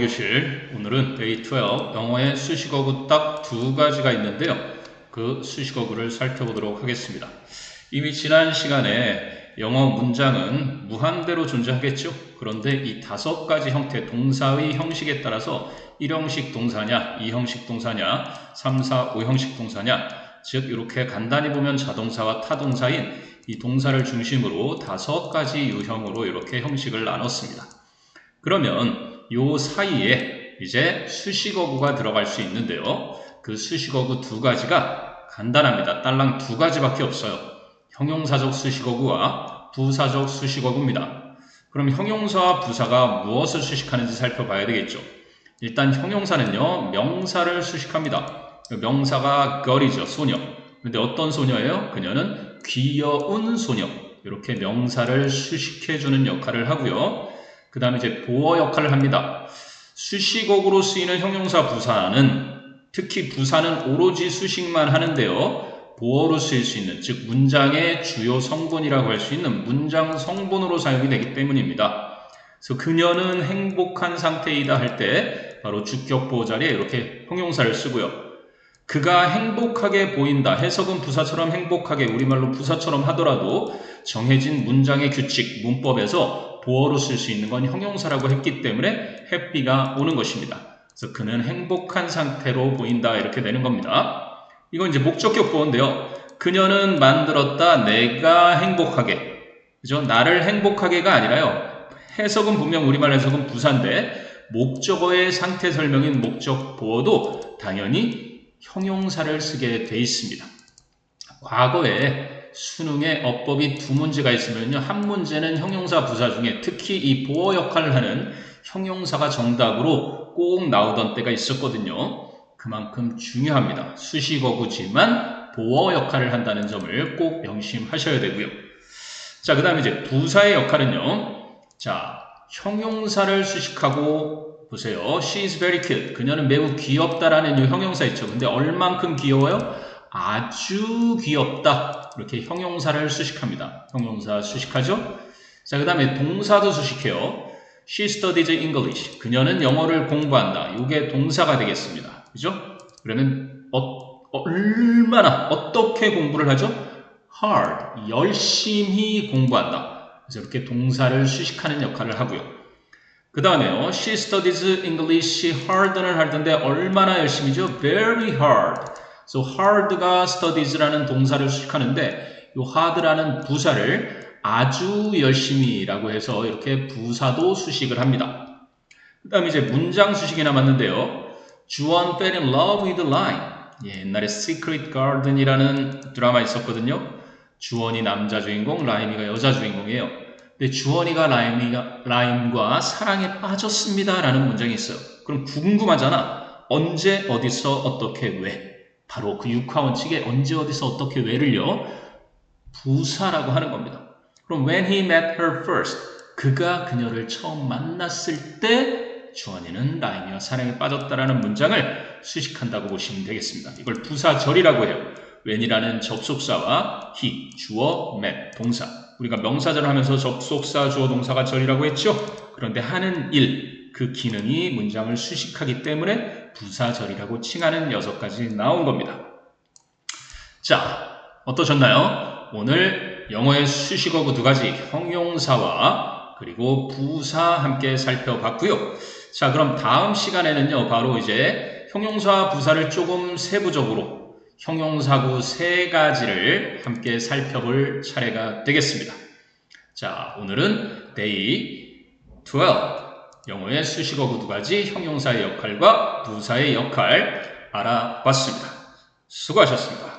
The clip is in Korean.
영어교실 오늘은 데이 12 영어의 수식어구 딱 두 가지가 있는데요. 그 수식어구를 살펴보도록 하겠습니다. 이미 지난 시간에 영어 문장은 무한대로 존재하겠죠. 그런데 이 다섯 가지 형태 동사의 형식에 따라서 1형식 동사냐, 2형식 동사냐, 3, 4, 5형식 동사냐, 즉 이렇게 간단히 보면 자동사와 타동사인 이 동사를 중심으로 다섯 가지 유형으로 이렇게 형식을 나눴습니다. 그러면 요 사이에 이제 수식어구가 들어갈 수 있는데요. 그 수식어구 두 가지가 간단합니다. 딸랑 두 가지밖에 없어요. 형용사적 수식어구와 부사적 수식어구입니다. 그럼 형용사와 부사가 무엇을 수식하는지 살펴봐야 되겠죠. 일단 형용사는요, 명사를 수식합니다. 명사가 gir이죠, 소녀. 근데 어떤 소녀예요? 그녀는 귀여운 소녀. 이렇게 명사를 수식해주는 역할을 하고요. 그 다음에 이제 보어 역할을 합니다. 수식어구로 쓰이는 형용사 부사는 특히 부사는 오로지 수식만 하는데요. 보어로 쓰일 수 있는, 즉 문장의 주요 성분이라고 할 수 있는 문장 성분으로 사용이 되기 때문입니다. 그래서 그녀는 행복한 상태이다 할 때 바로 주격 보호 자리에 이렇게 형용사를 쓰고요. 그가 행복하게 보인다. 해석은 부사처럼 행복하게 우리말로 부사처럼 하더라도 정해진 문장의 규칙, 문법에서 보어로 쓸 수 있는 건 형용사라고 했기 때문에 해피가 오는 것입니다. 그래서 그는 행복한 상태로 보인다 이렇게 되는 겁니다. 이건 이제 목적격 보어인데요. 그녀는 만들었다 내가 행복하게. 그죠? 나를 행복하게가 아니라요. 해석은 분명 우리말 해석은 부사인데 목적어의 상태 설명인 목적 보어도 당연히 형용사를 쓰게 돼 있습니다. 과거에 수능에 어법이 두 문제가 있으면요. 한 문제는 형용사 부사 중에 특히 이 보어 역할을 하는 형용사가 정답으로 꼭 나오던 때가 있었거든요. 그만큼 중요합니다. 수식어구지만 보어 역할을 한다는 점을 꼭 명심하셔야 되고요. 자, 그 다음에 이제 부사의 역할은요. 자, 형용사를 수식하고 보세요. She is very cute. 그녀는 매우 귀엽다라는 이 형용사 있죠. 근데 얼만큼 귀여워요? 아주 귀엽다. 이렇게 형용사를 수식합니다. 형용사 수식하죠? 자, 그 다음에 동사도 수식해요. She studies English. 그녀는 영어를 공부한다. 이게 동사가 되겠습니다. 그죠? 그러면 어, 얼마나 어떻게 공부를 하죠? hard. 열심히 공부한다. 그래서 이렇게 동사를 수식하는 역할을 하고요. 그 다음에요. She studies English hard는 할 텐데 얼마나 열심히죠? Very hard. So hard가 studies라는 동사를 수식하는데 이 hard라는 부사를 아주 열심히라고 해서 이렇게 부사도 수식을 합니다. 그 다음에 이제 문장 수식이 남았는데요. 주원 fell in love with Lime. 예, 옛날에 Secret Garden이라는 드라마 있었거든요. 주원이 남자 주인공, 라임이가 여자 주인공이에요. 근데 주원이가 라임이가, 라임과 사랑에 빠졌습니다라는 문장이 있어요. 그럼 궁금하잖아. 언제, 어디서, 어떻게, 왜? 바로 그 육하 원칙에 언제, 어디서, 어떻게, 왜를요. 부사라고 하는 겁니다. 그럼 when he met her first, 그가 그녀를 처음 만났을 때 주원이는 라임이와 사랑에 빠졌다라는 문장을 수식한다고 보시면 되겠습니다. 이걸 부사절이라고 해요. when이라는 접속사와 he, 주어, met, 동사. 우리가 명사절을 하면서 접속사, 주어, 동사가 절이라고 했죠? 그런데 하는 일, 그 기능이 문장을 수식하기 때문에 부사절이라고 칭하는 여섯 가지 나온 겁니다. 자, 어떠셨나요? 오늘 영어의 수식어구 두 가지, 형용사와 그리고 부사 함께 살펴봤고요. 자, 그럼 다음 시간에는요, 바로 이제 형용사, 부사를 조금 세부적으로 형용사구 세 가지를 함께 살펴볼 차례가 되겠습니다. 자, 오늘은 데이 12 영어의 수식어 구 두 가지 형용사의 역할과 부사의 역할 알아봤습니다. 수고하셨습니다.